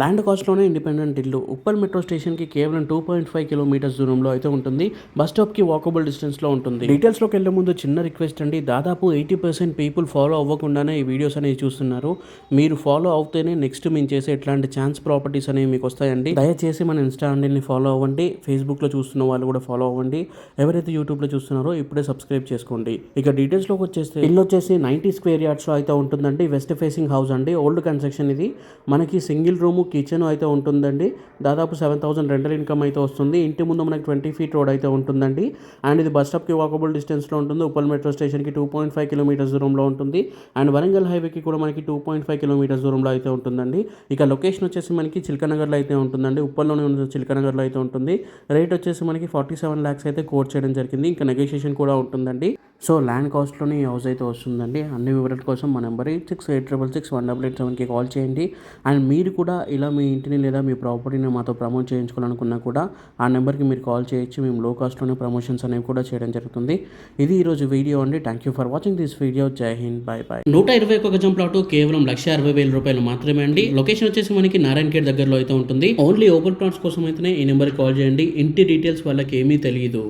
Land కాస్ట్లోనే independent ఇల్లు. Uppal metro స్టేషన్కి కేవలం టూ పాయింట్ ఫైవ్ కిలోమీటర్స్ దూరంలో అయితే ఉంటుంది. బస్ స్టాప్కి వాకబుల్ డిస్టెన్స్లో ఉంటుంది. డీటెయిల్స్లోకి వెళ్ళే ముందు చిన్న రిక్వెస్ట్ అండి. దాదాపు ఎయిటీ పర్సెంట్ పీపుల్ ఫాలో అవ్వకుండానే ఈ వీడియోస్ అనేవి చూస్తున్నారు. మీరు ఫాలో అవుతేనే నెక్స్ట్ మేము చేసే ఇట్లాంటి ఛాన్స్ ప్రాపర్టీస్ అనేవి మీకు వస్తాయండి. దయచేసి మన ఇన్స్టా హ్యాండిల్ని ఫాలో అవ్వండి. ఫేస్బుక్లో చూస్తున్న వాళ్ళు కూడా ఫాలో అవ్వండి. ఎవరైతే యూట్యూబ్లో చూస్తున్నారో ఇప్పుడే సబ్స్క్రైబ్ చేసుకోండి. ఇక డీటెయిల్స్లోకి వచ్చేస్తే ఇల్లు వచ్చేసి నైంటీ స్క్వేర్ యార్డ్స్లో అయితే ఉంటుందండి. వెస్ట్ ఫేసింగ్ హౌస్ అండి. ఓల్డ్ కన్స్ట్రక్షన్ ఇది. మనకి సింగిల్ రూమ్ కిచెన్ అయితే ఉంటుందండి. దాదాపు సెవెన్ థౌసండ్ రెంటల్ ఇన్కమ్ అయితే వస్తుంది. ఇంటి ముందు మనకి ట్వంటీ ఫీట్ రోడ్ అయితే ఉంటుందండి. అండ్ ఇది బస్ స్టాప్కి వాకబుల్ డిస్టెన్స్లో ఉంటుంది. ఉప్పల్ మెట్రో స్టేషన్కి టూ పాయింట్ ఫైవ్ కిలోమీటర్స్ దూరంలో ఉంటుంది. అండ్ వరంగల్ హైవేకి కూడా మనకి టూ పాయింట్ ఫైవ్ కిలోమీటర్స్ దూరంలో అయితే ఉంటుందండి. ఇక లొకేషన్ వచ్చేసి మనకి చిల్కనగర్లో అయితే ఉంటుందండి. ఉప్పల్లోనే ఉన్న చిల్కనగర్లో అయితే ఉంటుంది. రేట్ వచ్చేసి మనకి ఫార్టీ సెవెన్ ల్యాక్స్ అయితే కోట్ చేయడం జరిగింది. ఇంకా నెగోషియేషన్ కూడా ఉంటుందండి. సో ల్యాండ్ కాస్ట్లోనే ఈ హౌస్ అయితే వస్తుందండి. అన్ని వివరాల కోసం మా number eight six eight triple six one double eight సెవెన్కి కాల్ చేయండి. అండ్ మీరు కూడా ఇలా మీ ఇంటిని లేదా మీ ప్రాపర్టీని మాతో ప్రమోట్ చేయించుకోవాలనుకున్నా కూడా ఆ నెంబర్కి మీరు కాల్ చేయొచ్చు. మేము లో కాస్ట్లోనే ప్రమోషన్స్ అనేవి కూడా చేయడం జరుగుతుంది. ఇది ఈరోజు వీడియో అండి. Thank you for watching this video జై హింద్ బై బై నూట ఇరవై ఒక గజం ప్లాట్ కేవలం లక్ష అరవై వేల రూపాయలు మాత్రమే అండి. లొకేషన్ వచ్చేసి మనకి నారాయణ గేట్ దగ్గరలో అయితే ఉంటుంది. ఓన్లీ ఓపెన్ ప్లాట్స్ కోసం అయితేనే ఈ నెంబర్కి కాల్ చేయండి. ఇంటి డీటెయిల్స్ వాళ్ళకి ఏమీ తెలియదు.